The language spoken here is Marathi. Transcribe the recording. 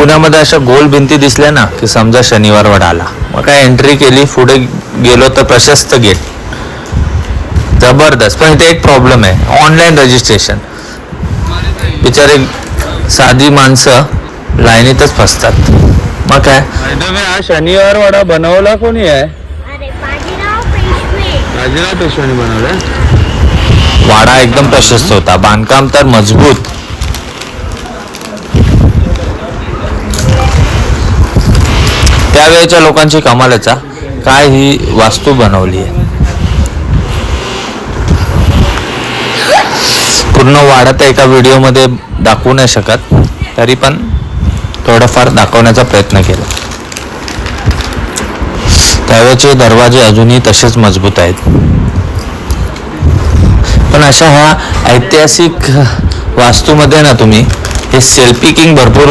पुण्यामध्ये अशा गोल भिंती दिसल्या ना की समजा शनिवार वाडा आला मग काय एंट्री केली पुढे गेलो तर प्रशस्त गेट जबरदस्त. पण इथे एक प्रॉब्लेम आहे. ऑनलाईन रजिस्ट्रेशन बिचारे साधी माणसं लाईनीतच फसतात. मग काय? हा शनिवार वाडा बनवला कोणी आहे? राजेराव पेशवानी वाडा एकदम प्रशस्त होता. बांधकाम तर मजबूत. त्यावेळेच्या लोकांची कमालचा काय ही वास्तू बनवली आहे. पूर्ण वाढत एका व्हिडिओमध्ये दाखवू नाही शकत तरी पण थोडंफार दाखवण्याचा प्रयत्न केला. त्यावेळेचे दरवाजे अजूनही तसेच मजबूत आहेत. पण अशा ह्या ऐतिहासिक वास्तूमध्ये ना तुम्ही हे सेल्फी किंग भरपूर